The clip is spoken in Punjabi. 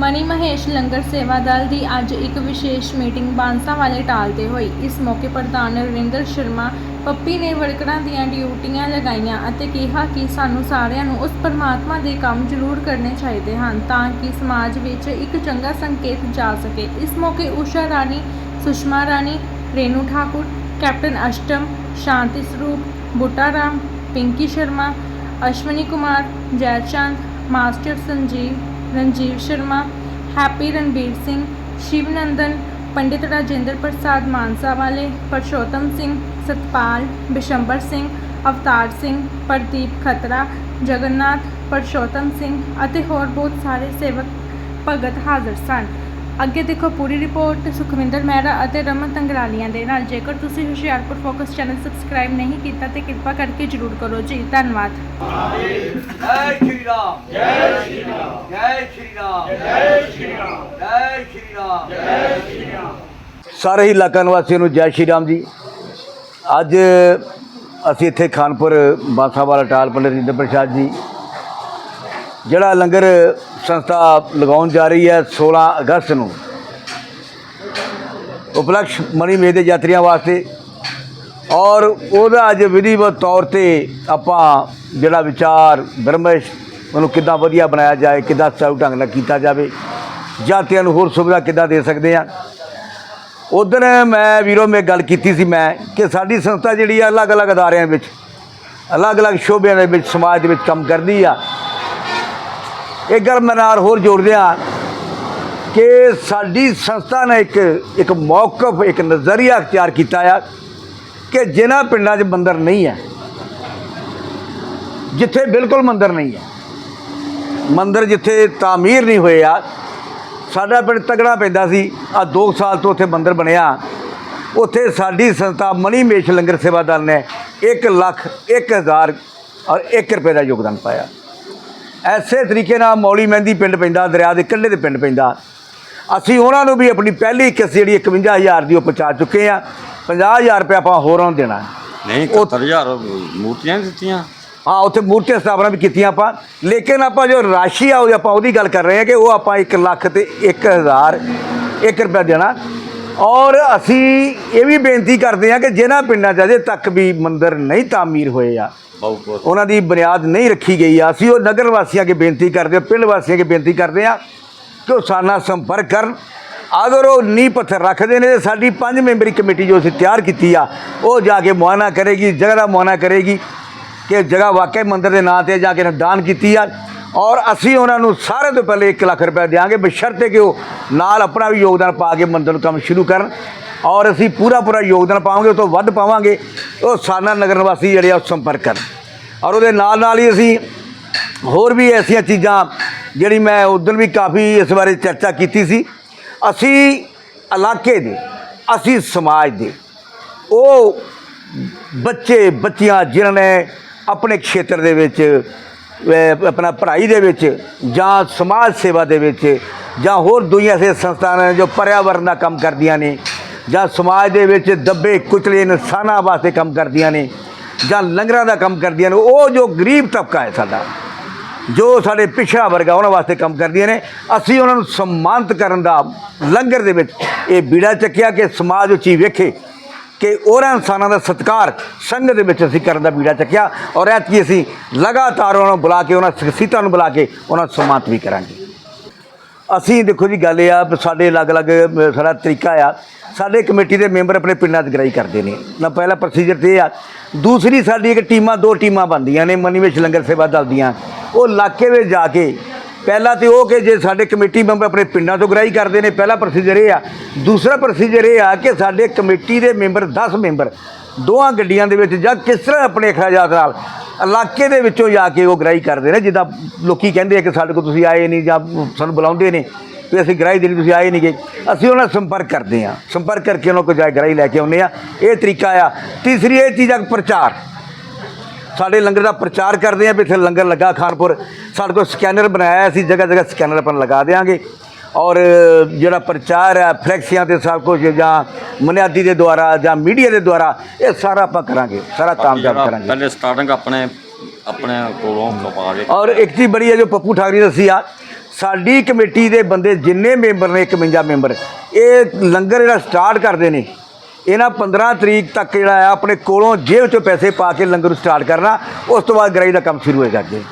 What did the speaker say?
ਮਨੀ ਮਹੇਸ਼ ਲੰਗਰ ਸੇਵਾ ਦਲ ਦੀ ਅੱਜ ਇੱਕ ਵਿਸ਼ੇਸ਼ ਮੀਟਿੰਗ ਬਾਂਸਾ ਵਾਲੇ ਟਾਲ ਤੇ ਹੋਈ। ਇਸ ਮੌਕੇ ਪ੍ਰਧਾਨ ਨਰਿੰਦਰ ਸ਼ਰਮਾ, ਪੱਪੀ ਨੇ ਵਰਕਰਾਂ ਦੀਆਂ ਡਿਊਟੀਆਂ ਲਗਾਈਆਂ ਅਤੇ ਕਿਹਾ ਕਿ ਸਾਨੂੰ ਸਾਰਿਆਂ ਨੂੰ ਉਸ ਪਰਮਾਤਮਾ ਦੇ ਕੰਮ ਜ਼ਰੂਰ ਕਰਨੇ ਚਾਹੀਦੇ ਹਨ ਤਾਂ ਕਿ ਸਮਾਜ ਵਿੱਚ ਇੱਕ ਚੰਗਾ ਸੰਕੇਤ ਜਾ ਸਕੇ। ਇਸ ਮੌਕੇ ਊਸ਼ਾ ਰਾਣੀ, ਸੁਸ਼ਮਾ ਰਾਣੀ, ਰੇਨੂ ਠਾਕੁਰ, ਕੈਪਟਨ ਅਸ਼ਟਮ, ਸ਼ਾਂਤੀ ਸਰੂਪ, ਬੁੱਟਾ ਰਾਮ, ਪਿੰਕੀ ਸ਼ਰਮਾ, ਅਸ਼ਵਨੀ ਕੁਮਾਰ ਜੈਚੰਦ ਮਾਸਟਰ ਸੰਜੀਵ ਰਣਜੀਵ ਸ਼ਰਮਾ, ਹੈਪੀ ਰਣਬੀਰ ਸਿੰਘ, ਸ਼ਿਵਨੰਦਨ, ਪੰਡਿਤ ਰਾਜਿੰਦਰ ਪ੍ਰਸਾਦ ਮਾਨਸਾ ਵਾਲੇ, ਪਰਸ਼ੋਤਮ ਸਿੰਘ, ਸਤਪਾਲ, ਬਿਸ਼ੰਬਰ ਸਿੰਘ, ਅਵਤਾਰ ਸਿੰਘ, ਪ੍ਰਦੀਪ ਖਤਰਾ, ਜਗਨਨਾਥ, ਪਰਸ਼ੋਤਮ ਸਿੰਘ ਅਤੇ ਹੋਰ ਬਹੁਤ ਸਾਰੇ ਸੇਵਕ ਭਗਤ ਹਾਜ਼ਰ ਸਨ। ਅੱਗੇ ਦੇਖੋ ਪੂਰੀ ਰਿਪੋਰਟ ਸੁਖਵਿੰਦਰ ਮਹਿਰਾ ਅਤੇ ਰਮਨ ਤੰਗਰਾਲੀਆਂ ਦੇ ਨਾਲ। ਜੇਕਰ ਤੁਸੀਂ ਹੁਸ਼ਿਆਰਪੁਰ ਫੋਕਸ ਚੈਨਲ ਸਬਸਕ੍ਰਾਈਬ ਨਹੀਂ ਕੀਤਾ ਤੇ ਕਿਰਪਾ ਕਰਕੇ ਜਰੂਰ ਕਰੋ ਜੀ। ਧੰਨਵਾਦ। ਜੈ। ਸ਼੍ਰੀ ਰਾਮ। ਜੈ ਸ਼੍ਰੀ ਰਾਮ ਜੈ ਸ਼੍ਰੀ ਰਾਮ ਜੈ ਸ਼੍ਰੀ ਰਾਮ। ਜੈ ਸ਼੍ਰੀ ਰਾਮ ਜੈ ਸ਼੍ਰੀ ਰਾਮ ਸਾਰੇ ਹੀ ਇਲਾਕਾ ਨਿਵਾਸੀਆਂ ਨੂੰ ਜੈ ਸ਼੍ਰੀ ਰਾਮ ਜੀ। ਅੱਜ ਅਸੀਂ ਇੱਥੇ ਖਾਨਪੁਰ ਬਾਸਾ ਵਾਲਾ ਟਾਲ ਪੰਡਿਤ ਜਿੰਦਰ ਪ੍ਰਸਾਦ ਜੀ, ਜਿਹੜਾ ਲੰਗਰ ਸੰਸਥਾ ਲਗਾਉਣ ਜਾ ਰਹੀ ਹੈ 16 ਅਗਸਤ ਨੂੰ। ਉਪਲਕਸ਼ ਮਣੀ ਮੇਲੇ ਦੇ ਯਾਤਰੀਆਂ ਵਾਸਤੇ। ਔਰ ਉਹਦਾ ਅੱਜ ਵਿਧੀਵਤ ਤੌਰ ਤੇ ਆਪਾਂ ਜਿਹੜਾ ਵਿਚਾਰ, ਬ੍ਰਹਮਸ਼ ਉਹਨੂੰ ਕਿੱਦਾਂ ਵਧੀਆ ਬਣਾਇਆ ਜਾਏ, ਕਿੱਦਾਂ ਸਹੀ ਢੰਗ ਨਾਲ ਕੀਤਾ ਜਾਵੇ ਜਾਤੀਆਂ ਨੂੰ ਹੋਰ ਸੁਵਿਧਾ ਕਿੱਦਾਂ ਦੇ ਸਕਦੇ ਆ ਉਧਰ ਮੈਂ ਵੀਰੋ, ਮੈਂ ਗੱਲ ਕੀਤੀ ਸੀ ਮੈਂ ਕਿ ਸਾਡੀ ਸੰਸਥਾ ਜਿਹੜੀ ਆ, ਅਲੱਗ-ਅਲੱਗ ਅਦਾਰਿਆਂ ਵਿੱਚ, ਅਲੱਗ-ਅਲੱਗ ਸ਼ੋਬਿਆਂ ਦੇ ਵਿੱਚ, ਸਮਾਜ ਦੇ ਵਿੱਚ ਕੰਮ ਕਰਦੀ ਆ। ਇਹ ਗੱਲ ਮੈਂ ਨਾਲ ਹੋਰ ਜੋੜਦੇ ਆ ਕਿ ਸਾਡੀ ਸੰਸਥਾ ਨੇ ਇੱਕ ਇੱਕ ਮੌਕਫ, ਇੱਕ ਨਜ਼ਰੀਆ ਅਖਤਿਆਰ ਕੀਤਾ ਆ ਕਿ ਜਿਨ੍ਹਾਂ ਪਿੰਡਾਂ 'ਚ ਮੰਦਰ ਨਹੀਂ ਹੈ, ਜਿੱਥੇ ਬਿਲਕੁਲ ਮੰਦਰ ਨਹੀਂ ਹੈ। ਮੰਦਰ ਜਿੱਥੇ ਤਾਮੀਰ ਨਹੀਂ ਹੋਏ ਆ ਸਾਡਾ ਪਿੰਡ ਤਗੜਾ ਪੈਂਦਾ ਸੀ। ਆ 2 ਸਾਲ ਤੋਂ ਉੱਥੇ ਮੰਦਰ ਬਣਿਆ। ਉੱਥੇ ਸਾਡੀ ਸੰਸਥਾ ਮਣੀ ਮੇਸ਼ ਲੰਗਰ ਸੇਵਾ ਦਲ ਨੇ 1 ਲੱਖ 1000 ਔਰ 1 ਰੁਪਏ ਦਾ ਯੋਗਦਾਨ ਪਾਇਆ। ਐਸੇ ਤਰੀਕੇ ਨਾਲ ਮੌਲੀ ਮਹਿੰਦੀ ਪਿੰਡ ਪੈਂਦਾ ਦਰਿਆ ਦੇ ਕੰਢੇ ਦੇ ਪਿੰਡ ਪੈਂਦਾ। ਅਸੀਂ ਉਹਨਾਂ ਨੂੰ ਵੀ ਆਪਣੀ ਪਹਿਲੀ ਕਿਸ਼ਤ ਜਿਹੜੀ 51000 ਦੀ ਉਹ ਪਹੁੰਚਾ ਚੁੱਕੇ ਆ 50000 ਰੁਪਏ ਆਪਾਂ ਹੋਰਾਂ ਨੂੰ ਦੇਣਾ। ਨਹੀਂ 71000 ਮੂਰਤੀਆਂ ਦਿੱਤੀਆਂ। ਹਾਂ ਉੱਥੇ ਮੂਰਤੀ ਸਥਾਪਨਾ ਵੀ ਕੀਤੀਆਂ ਆਪਾਂ। ਲੇਕਿਨ ਆਪਾਂ ਜੋ ਰਾਸ਼ੀ ਆ ਉਹ ਆਪਾਂ ਉਹਦੀ ਗੱਲ ਕਰ ਰਹੇ ਹਾਂ ਕਿ ਉਹ ਆਪਾਂ 1 ਲੱਖ ਤੇ 1000 1 ਰੁਪਇਆ ਦੇਣਾ। ਔਰ ਅਸੀਂ ਇਹ ਵੀ ਬੇਨਤੀ ਕਰਦੇ ਹਾਂ ਕਿ ਜਿਨ੍ਹਾਂ ਪਿੰਡਾਂ 'ਚ ਅਜੇ ਤੱਕ ਵੀ ਮੰਦਿਰ ਨਹੀਂ ਤਾਮੀਰ ਹੋਏ ਆ ਉਹਨਾਂ ਦੀ ਬੁਨਿਆਦ ਨਹੀਂ ਰੱਖੀ ਗਈ ਆ। ਅਸੀਂ ਉਹ ਨਗਰ ਵਾਸੀਆਂ ਕੇ ਬੇਨਤੀ ਕਰਦੇ ਹਾਂ ਪਿੰਡ ਵਾਸੀਆਂ ਕੇ ਬੇਨਤੀ ਕਰਦੇ ਹਾਂ ਕਿ ਉਹ ਸਾਡੇ ਨਾਲ ਸੰਪਰਕ ਕਰਨ। ਅਗਰ ਉਹ ਨੀਂਹ ਪੱਥਰ ਰੱਖਦੇ ਨੇ ਤੇ ਸਾਡੀ ਪੰਜ ਮੈਂਬਰੀ ਕਮੇਟੀ ਜੋ ਅਸੀਂ ਤਿਆਰ ਕੀਤੀ ਆ ਉਹ ਜਾ ਕੇ ਮੁਆਇਨਾ ਕਰੇਗੀ ਜਗ੍ਹਾ ਦਾ ਮੁਆਇਨਾ ਕਰੇਗੀ। ਕਿ ਜਗ੍ਹਾ ਵਾਕਈ ਮੰਦਿਰ ਦੇ ਨਾਂ ਤੇ ਜਾ ਕੇ ਦਾਨ ਕੀਤੀ ਆ। ਔਰ ਅਸੀਂ ਉਹਨਾਂ ਨੂੰ ਸਾਰੇ ਤੋਂ ਪਹਿਲੇ 1 ਲੱਖ ਰੁਪਏ ਦੇਵਾਂਗੇ ਬਸ਼ਰਤੇ ਕਿ ਉਹ ਨਾਲ ਆਪਣਾ ਵੀ ਯੋਗਦਾਨ ਪਾ ਕੇ ਮੰਦਿਰ ਨੂੰ ਕੰਮ ਸ਼ੁਰੂ ਕਰਨ। ਔਰ ਅਸੀਂ ਪੂਰਾ ਪੂਰਾ ਯੋਗਦਾਨ ਪਾਵਾਂਗੇ, ਉਹ ਤੋਂ ਵੱਧ ਪਾਵਾਂਗੇ। ਉਹ ਸਾਨਾ ਨਗਰ ਨਿਵਾਸੀ ਜਿਹੜੇ ਆ, ਉਹ ਸੰਪਰਕ ਕਰਨ। ਔਰ ਉਹਦੇ ਨਾਲ ਨਾਲ ਹੀ ਅਸੀਂ ਹੋਰ ਵੀ ਐਸੀਆਂ ਚੀਜ਼ਾਂ ਜਿਹੜੀ ਮੈਂ ਉਦੋਂ ਵੀ ਕਾਫੀ ਇਸ ਬਾਰੇ ਚਰਚਾ ਕੀਤੀ ਸੀ। ਅਸੀਂ ਇਲਾਕੇ ਦੇ, ਅਸੀਂ ਸਮਾਜ ਦੇ, ਉਹ ਬੱਚੇ, ਬੱਚੀਆਂ ਜਿਨ੍ਹਾਂ ਨੇ ਆਪਣੇ ਖੇਤਰ ਦੇ ਵਿੱਚ ਆਪਣਾ ਪੜ੍ਹਾਈ ਦੇ ਵਿੱਚ, ਜਾਂ ਸਮਾਜ ਸੇਵਾ ਦੇ ਵਿੱਚ, ਜਾਂ ਹੋਰ ਦੁਨੀਆ ਸੇ ਸੰਸਥਾਵਾਂ ਨੇ ਜੋ ਪਰਿਆਵਰਨ ਦਾ ਕੰਮ ਕਰਦੀਆਂ ਨੇ, ਜਾਂ ਸਮਾਜ ਦੇ ਵਿੱਚ ਦੱਬੇ ਕੁਚਲੇ ਇਨਸਾਨਾਂ ਵਾਸਤੇ ਕੰਮ ਕਰਦੀਆਂ ਨੇ, ਜਾਂ ਲੰਗਰਾਂ ਦਾ ਕੰਮ ਕਰਦੀਆਂ ਨੇ, ਉਹ ਜੋ ਗਰੀਬ ਤਬਕਾ ਹੈ ਸਾਡਾ, ਜੋ ਸਾਡੇ ਪਿਛੜਾ ਵਰਗਾ ਉਹਨਾਂ ਵਾਸਤੇ ਕੰਮ ਕਰਦੀਆਂ ਨੇ, ਅਸੀਂ ਉਹਨਾਂ ਨੂੰ ਸਨਮਾਨਿਤ ਕਰਨ ਦਾ ਲੰਗਰ ਦੇ ਵਿੱਚ ਇਹ ਬੀੜਾ ਚੱਕਿਆ ਕਿ ਸਮਾਜ ਉੱਚੀ ਵੇਖੇ ਕਿ ਉਹਨਾਂ ਇਨਸਾਨਾਂ ਦਾ ਸਤਿਕਾਰ ਸੰਗਤ ਦੇ ਵਿੱਚ ਅਸੀਂ ਕਰਨ ਦਾ ਬੀੜਾ ਚੱਕਿਆ ਔਰ ਐਤਕੀ ਅਸੀਂ ਲਗਾਤਾਰ ਉਹਨਾਂ ਨੂੰ ਬੁਲਾ ਕੇ, ਉਹਨਾਂ ਸ਼ਖਸੀਅਤਾਂ ਨੂੰ ਬੁਲਾ ਕੇ ਉਹਨਾਂ ਨੂੰ ਸਨਮਾਨਿਤ ਵੀ ਕਰਾਂਗੇ। ਅਸੀਂ ਦੇਖੋ ਜੀ, ਗੱਲ ਇਹ ਆ ਵੀ ਸਾਡੇ ਅਲੱਗ-ਅਲੱਗ ਸਾਡਾ ਤਰੀਕਾ ਆ। ਸਾਡੇ ਕਮੇਟੀ ਦੇ ਮੈਂਬਰ ਆਪਣੇ ਪਿੰਡਾਂ 'ਚ ਗਰਾਈ ਕਰਦੇ ਨੇ। ਨਾ ਪਹਿਲਾ ਪ੍ਰੋਸੀਜਰ ਤੇ ਇਹ ਆ। ਦੂਸਰੀ ਸਾਡੀ ਇੱਕ ਟੀਮਾਂ, ਦੋ ਟੀਮਾਂ ਬਣਦੀਆਂ ਨੇ, ਮਨੀ ਵਿੱਚ ਲੰਗਰ ਸੇਵਾ ਦਲ ਦੀਆਂ ਉਹ ਇਲਾਕੇ ਵਿੱਚ ਜਾ ਕੇ ਪਹਿਲਾ ਤੇ ਉਹ ਕਿ ਜੇ ਸਾਡੇ ਕਮੇਟੀ ਮੈਂਬਰ ਆਪਣੇ ਪਿੰਡਾਂ ਤੋਂ ਗਰਾਈ ਕਰਦੇ ਨੇ, ਪਹਿਲਾ ਪ੍ਰੋਸੀਜਰ ਇਹ ਆ। ਦੂਸਰਾ ਪ੍ਰੋਸੀਜਰ ਇਹ ਆ ਕਿ ਸਾਡੇ ਕਮੇਟੀ ਦੇ ਮੈਂਬਰ 10 ਮੈਂਬਰ ਦੋਹਾਂ ਗੱਡੀਆਂ ਦੇ ਵਿੱਚ ਜਾਂ ਕਿਸ ਤਰ੍ਹਾਂ ਆਪਣੇ ਅਖਰਾਜਾਤ ਨਾਲ ਇਲਾਕੇ ਦੇ ਵਿੱਚੋਂ ਜਾ ਕੇ ਉਹ ਗ੍ਰਾਈ ਕਰਦੇ ਨੇ, ਜਿੱਦਾਂ ਲੋਕੀ ਕਹਿੰਦੇ ਆ ਕਿ ਸਾਡੇ ਕੋਲ ਤੁਸੀਂ ਆਏ ਨਹੀਂ ਜਾਂ ਸਾਨੂੰ ਬੁਲਾਉਂਦੇ ਨੇ ਵੀ ਅਸੀਂ ਗ੍ਰਾਈ ਦੇਣੀ ਤੁਸੀਂ ਆਏ ਨਹੀਂ ਗਏ ਅਸੀਂ ਉਹਨਾਂ ਨਾਲ ਸੰਪਰਕ ਕਰਦੇ ਆ ਸੰਪਰਕ ਕਰਕੇ ਉਹਨਾਂ ਕੋਲ ਜਾ ਕੇ ਗ੍ਰਾਈ ਲੈ ਕੇ ਆਉਂਦੇ ਆ ਇਹ ਤਰੀਕਾ ਆ। ਤੀਸਰੀ ਇਹ ਚੀਜ਼ ਆ ਪ੍ਰਚਾਰ। ਸਾਡੇ ਲੰਗਰ ਦਾ ਪ੍ਰਚਾਰ ਕਰਦੇ ਆ ਵੀ ਇੱਥੇ ਲੰਗਰ ਲੱਗਾ ਖਾਨਪੁਰ। ਸਾਡੇ ਕੋਲ ਸਕੈਨਰ ਬਣਾਇਆ ਸੀ ਜਗ੍ਹਾ ਜਗ੍ਹਾ ਸਕੈਨਰ ਆਪਾਂ ਲਗਾ ਦੇਾਂਗੇ ਔਰ ਜਿਹੜਾ ਪ੍ਰਚਾਰ ਹੈ ਫਲੈਕਸੀਆਂ ਤੇ ਸਭ ਕੁਝ ਜਾਂ ਬੁਨਿਆਦੀ ਦੇ ਦੁਆਰਾ ਜਾਂ ਮੀਡੀਆ ਦੇ ਦੁਆਰਾ ਇਹ ਸਾਰਾ ਆਪਾਂ ਕਰਾਂਗੇ ਸਾਰਾ ਕਾਮਯਾਬ ਕਰਾਂਗੇ। ਪਹਿਲੇ ਸਟਾਰਟਿੰਗ ਆਪਣੇ ਆਪਣੇ ਕੋਲੋਂ ਪਾ ਕੇ ਔਰ ਇੱਕ ਚੀਜ਼ ਬੜੀ ਹੈ ਜੋ ਪੱਪੂ ਠਾਕਰੀ ਦੱਸੀ ਆ ਸਾਡੀ ਕਮੇਟੀ ਦੇ ਬੰਦੇ ਜਿੰਨੇ ਮੈਂਬਰ ਨੇ 51 ਮੈਂਬਰ ਇਹ ਲੰਗਰ ਜਿਹੜਾ ਸਟਾਰਟ ਕਰਦੇ ਨੇ ਇਹਨਾਂ 15 ਤਰੀਕ ਤੱਕ ਜਿਹੜਾ ਆ, ਆਪਣੇ ਕੋਲੋਂ ਜੇਬ ਚੋਂ ਪੈਸੇ ਪਾ ਕੇ ਲੰਗਰ ਨੂੰ ਸਟਾਰਟ ਕਰਨਾ, ਉਸ ਤੋਂ ਬਾਅਦ ਗ੍ਰਾਈ ਦਾ ਕੰਮ ਸ਼ੁਰੂ ਹੋਏਗਾ ਅੱਗੇ